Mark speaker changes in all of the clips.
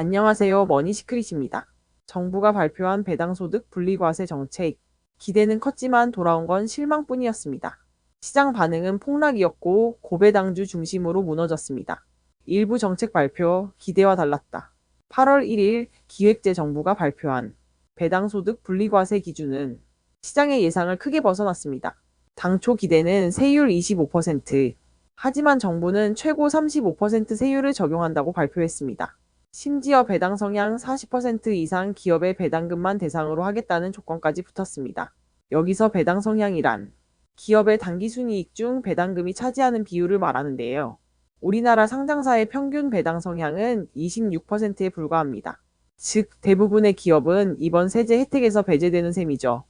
Speaker 1: 안녕하세요. 머니시크릿입니다. 정부가 발표한 배당소득 분리과세 정책. 기대는 컸지만 돌아온 건 실망뿐이었습니다. 시장 반응은 폭락이었고 고배당주 중심으로 무너졌습니다. 일부 정책 발표 기대와 달랐다. 8월 1일 기획재정부가 발표한 배당소득 분리과세 기준은 시장의 예상을 크게 벗어났습니다. 당초 기대는 세율 25%, 하지만 정부는 최고 35% 세율을 적용한다고 발표했습니다. 심지어 배당 성향 40% 이상 기업의 배당금만 대상으로 하겠다는 조건까지 붙었습니다. 여기서 배당 성향이란 기업의 단기 순이익 중 배당금이 차지하는 비율을 말하는데요. 우리나라 상장사의 평균 배당 성향은 26%에 불과합니다. 즉, 대부분의 기업은 이번 세제 혜택에서 배제되는 셈이죠.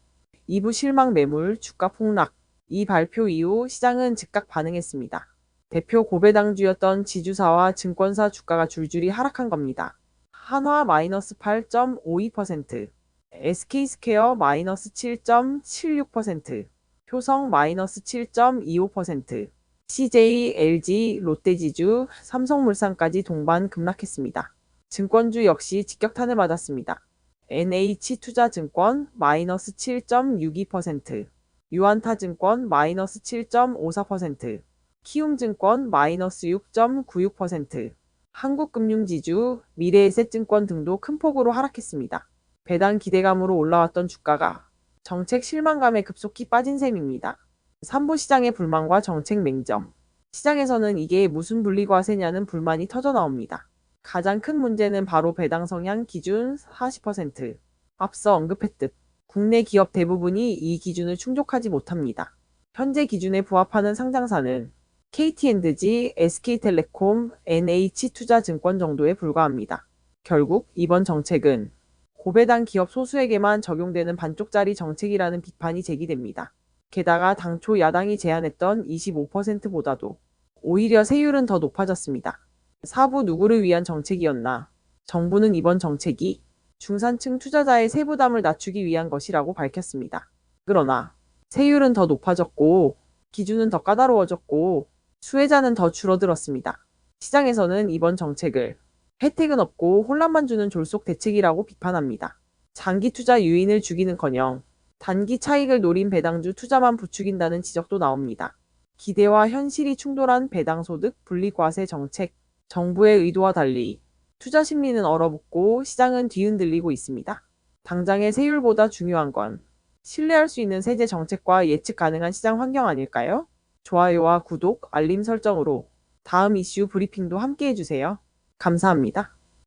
Speaker 1: 2부 실망 매물, 주가 폭락. 이 발표 이후 시장은 즉각 반응했습니다. 대표 고배당주였던 지주사와 증권사 주가가 줄줄이 하락한 겁니다. 한화 마이너스 8.52%, SK스퀘어 마이너스 7.76%, 효성 마이너스 7.25%, CJ, LG, 롯데지주, 삼성물산까지 동반 급락했습니다. 증권주 역시 직격탄을 맞았습니다. NH투자증권 마이너스 7.62%, 유한타증권 마이너스 7.54%, 키움증권 마이너스 6.96%, 한국금융지주, 미래에셋증권 등도 큰 폭으로 하락했습니다. 배당 기대감으로 올라왔던 주가가 정책 실망감에 급속히 빠진 셈입니다. 3부 시장의 불만과 정책 맹점. 시장에서는 이게 무슨 분리과세냐는 불만이 터져 나옵니다. 가장 큰 문제는 바로 배당 성향 기준 40%. 앞서 언급했듯 국내 기업 대부분이 이 기준을 충족하지 못합니다. 현재 기준에 부합하는 상장사는 KT&G, SK텔레콤, NH투자증권 정도에 불과합니다. 결국 이번 정책은 고배당 기업 소수에게만 적용되는 반쪽짜리 정책이라는 비판이 제기됩니다. 게다가 당초 야당이 제안했던 25%보다도 오히려 세율은 더 높아졌습니다. 사부 누구를 위한 정책이었나? 정부는 이번 정책이 중산층 투자자의 세부담을 낮추기 위한 것이라고 밝혔습니다. 그러나 세율은 더 높아졌고 기준은 더 까다로워졌고 수혜자는 더 줄어들었습니다. 시장에서는 이번 정책을 혜택은 없고 혼란만 주는 졸속 대책이라고 비판합니다. 장기 투자 유인을 죽이는커녕 단기 차익을 노린 배당주 투자만 부추긴다는 지적도 나옵니다. 기대와 현실이 충돌한 배당소득 분리과세 정책, 정부의 의도와 달리 투자 심리는 얼어붙고 시장은 뒤흔들리고 있습니다. 당장의 세율보다 중요한 건 신뢰할 수 있는 세제 정책과 예측 가능한 시장 환경 아닐까요? 좋아요와 구독, 알림 설정으로 다음 이슈 브리핑도 함께 해주세요. 감사합니다.